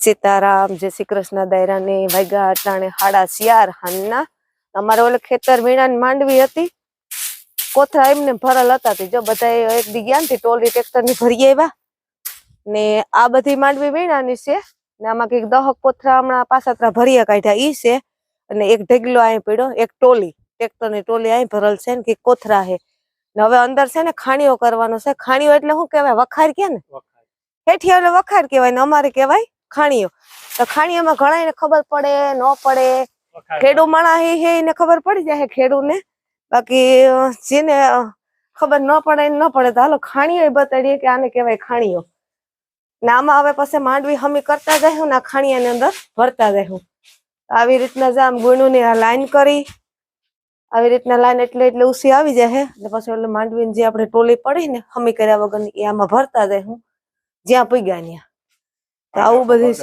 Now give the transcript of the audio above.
સીતારામ જય શ્રી કૃષ્ણ દાયરાની વાગ્યા અટાણે હાડા શિયાર હાનના અમારે ઓલે ખેતર વીણા માંડવી હતી. કોથરા એમને ભરલ હતા તે જો બધા એક દી ગયા ને ટોલી ટ્રેક્ટરની ભરી આવ્યા ને આ બધી માંડવી વીણાની છે. ને આમાં કંઈક દહક કોથરા હમણાં પાસાત્રા ભરીયા કાઢ્યા ઈ છે. અને એક ઢગલો અહીં પડ્યો એક ટોલી. ટ્રેક્ટરની ટોલી અહીં ભરલ છે ને કંઈક કોથરા છે ને હવે અંદર છે ને ખાણીઓ કરવાનો છે. ખાણીઓ એટલે શું કેવાય વખાર કે ને? હેઠી એટલે વખાર કેવાય ને અમારે કહેવાય? ખાણીઓ. તો ખાણીઓમાં ઘણા ને ખબર પડે ન પડે. ખેડૂ માણા હે હે એને ખબર પડી જાય ખેડૂને. બાકી જેને ખબર ન પડે ને ન પડે તો હાલો ખાણીઓ બતાડીએ કે આને કહેવાય ખાણીઓ. ને આમાં હવે પછી માંડવી હમી કરતા જાય ને આ ખાણીયાની અંદર ભરતા જાય આવી રીતના જામ આમ ગુણું ની લાઈન કરી આવી રીતના લાઈન એટલે એટલે ઉસી આવી જાય ને પછી એટલે માંડવીને જે આપણે ટોલી પડી ને હમી કર્યા વગરની એ આમાં ભરતા જાય હું જ્યાં પૂગ્યા ત્યાં. તો આવું બધું છે